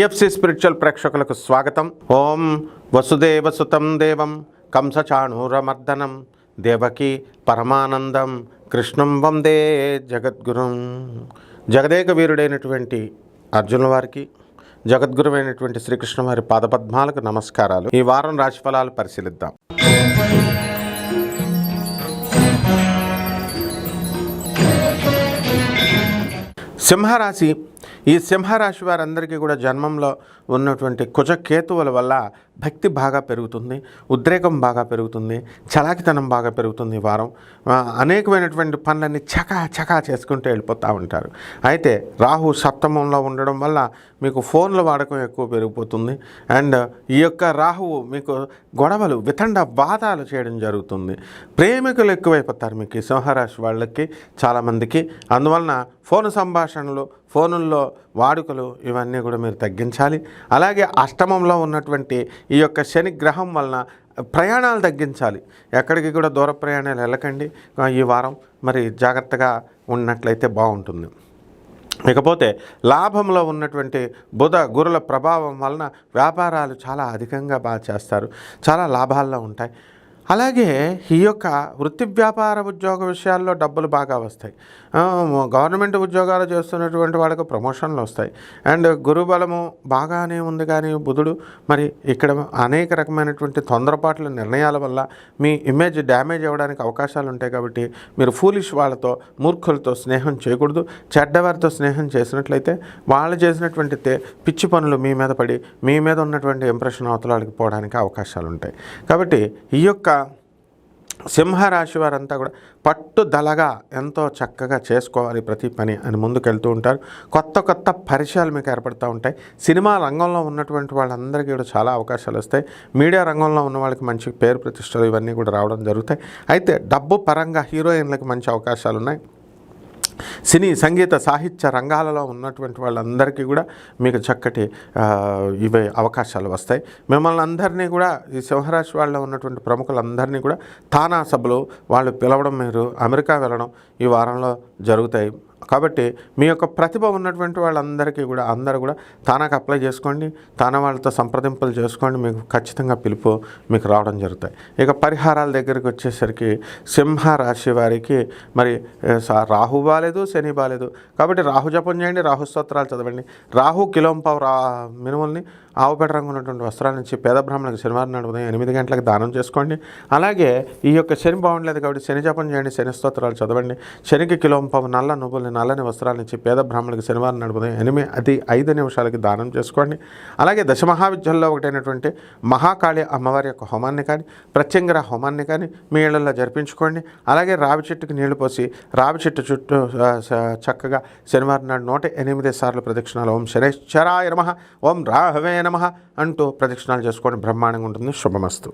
DFC spiritual ప్రేక్షకులకు స్వాగతం. ఓం వసుదేవ సుతం దేవం కంసచాణూరమర్దనం దేవకి పరమానందం కృష్ణం వందే జగద్గురుం. జగదేక వీరుడైనటువంటి అర్జునుల వారికి జగద్గురువైనటువంటి శ్రీకృష్ణ వారి పాదపద్మాలకు నమస్కారాలు. ఈ వారం రాశిఫలాలు పరిశీలిద్దాం. సింహరాశి ఈ సింహరాశి వారందరికీ కూడా జన్మంలో ఉన్నటువంటి కుజకేతువుల వల్ల భక్తి బాగా పెరుగుతుంది ఉద్రేకం బాగా పెరుగుతుంది చలాకితనం బాగా పెరుగుతుంది వారం. అనేకమైనటువంటి పనులన్నీ చకా చకా చేసుకుంటూ వెళ్ళిపోతూ ఉంటారు. అయితే రాహు సప్తమంలో ఉండడం వల్ల మీకు ఫోన్ల వాడకం ఎక్కువ పెరిగిపోతుంది. అండ్ ఈ యొక్క రాహువు మీకు గొడవలు వితండ వాదాలు చేయడం జరుగుతుంది. ప్రేమికులు ఎక్కువైపోతారు మీకు ఈ సింహరాశి వాళ్ళకి చాలామందికి. అందువలన ఫోన్ సంభాషణలు ఫోనుల్లో వాడుకలు ఇవన్నీ కూడా మీరు తగ్గించాలి. అలాగే అష్టమంలో ఉన్నటువంటి ఈ యొక్క శని గ్రహం వలన ప్రయాణాలు తగ్గించాలి. ఎక్కడికి కూడా దూర ప్రయాణాలు వెళ్ళకండి. ఈ వారం మరి జాగ్రత్తగా ఉన్నట్లయితే బాగుంటుంది. ఇకపోతే లాభంలో ఉన్నటువంటి బుధ గురుల ప్రభావం వలన వ్యాపారాలు చాలా అధికంగా బాగా చేస్తారు. చాలా లాభాల్లో ఉంటాయి. అలాగే ఈ యొక్క వృత్తి వ్యాపార ఉద్యోగ విషయాల్లో డబ్బులు బాగా వస్తాయి. గవర్నమెంట్ ఉద్యోగాలు చేస్తున్నటువంటి వాళ్ళకు ప్రమోషన్లు వస్తాయి. అండ్ గురుబలము బాగానే ఉంది కానీ బుధుడు మరి ఇక్కడ అనేక రకమైనటువంటి తొందరపాట్ల నిర్ణయాల వల్ల మీ ఇమేజ్ డ్యామేజ్ అవ్వడానికి అవకాశాలు ఉంటాయి కాబట్టి మీరు ఫూలిష్ వాళ్ళతో మూర్ఖులతో స్నేహం చేయకూడదు. చెడ్డవారితో స్నేహం చేసినట్లయితే వాళ్ళు చేసినటువంటి పిచ్చి పనులు మీ మీద పడి మీ మీద ఉన్నటువంటి ఇంప్రెషన్ అవతల వాళ్ళకి పోవడానికి అవకాశాలు ఉంటాయి. కాబట్టి ఈ యొక్క సింహరాశి వారంతా కూడా పట్టుదలగా ఎంతో చక్కగా చేసుకోవాలి ప్రతి పని అని ముందుకెళ్తూ ఉంటారు. కొత్త కొత్త పరిచయాలు మీకు ఏర్పడుతూ ఉంటాయి. సినిమా రంగంలో ఉన్నటువంటి వాళ్ళందరికీ కూడా చాలా అవకాశాలు వస్తాయి. మీడియా రంగంలో ఉన్న వాళ్ళకి మంచి పేరు ప్రతిష్టలు ఇవన్నీ కూడా రావడం జరుగుతాయి. అయితే డబ్బు పరంగా హీరోయిన్లకు మంచి అవకాశాలు ఉన్నాయి. సినీ సంగీత సాహిత్య రంగాలలో ఉన్నటువంటి వాళ్ళందరికీ కూడా మీకు చక్కటి ఇవే అవకాశాలు వస్తాయి. మిమ్మల్ని అందరినీ కూడా ఈ సింహరాశి వాళ్ళలో ఉన్నటువంటి ప్రముఖులందరినీ కూడా తానా సభలు వాళ్ళు పిలవడం మీరు అమెరికా వెళ్ళడం ఈ వారంలో జరుగుతాయి. కాబట్టి మీ యొక్క ప్రతిభ ఉన్నటువంటి వాళ్ళందరికీ కూడా అందరూ కూడా తానాకు అప్లై చేసుకోండి తానా వాళ్ళతో సంప్రదింపులు చేసుకోండి మీకు ఖచ్చితంగా పిలుపు మీకు రావడం జరుగుతాయి. ఇక పరిహారాల దగ్గరికి వచ్చేసరికి సింహ రాశి వారికి మరి సా- రాహు బాలేదు శని బాలేదు. కాబట్టి రాహు జపం చేయండి రాహు స్తోత్రాలు చదవండి. రాహు కిలోంపావు రా మినుముల్ని ఆవుపేట రంగు ఉన్నటువంటి వస్త్రాల నుంచి పేద బ్రాహ్మణులకు శనివారం నాడు ఉదయం ఎనిమిది గంటలకు దానం చేసుకోండి. అలాగే ఈ యొక్క శని బాగుండలేదు కాబట్టి శని జపం చేయండి శని స్తోత్రాలు చదవండి. శనికి కిలోంపావు నల్ల నువ్వుల్ని నల్లని వస్త్రాల నుంచి పేద బ్రాహ్మణులకు శనివారం నాడు ఉదయం ఎనిమిది అది ఐదు నిమిషాలకి దానం చేసుకోండి. అలాగే దశమహావిద్యల్లో ఒకటైనటువంటి మహాకాళి అమ్మవారి యొక్క హోమాన్ని కానీ ప్రత్యంగర హోమాన్ని కానీ మీ ఇళ్ళలో జరిపించుకోండి. అలాగే రావి చెట్టుకి నీళ్ళు పోసి రావి చెట్టు చుట్టూ చక్కగా శనివారం నాడు నూట ఎనిమిది సార్లు ప్రదక్షిణాలు. ఓం శనేశ్వరాయ నమ. ఓం రాహవే నమ. అంటూ ప్రదక్షిణాలు చేసుకోవడం బ్రహ్మాండంగా ఉంటుంది. శుభమస్తు.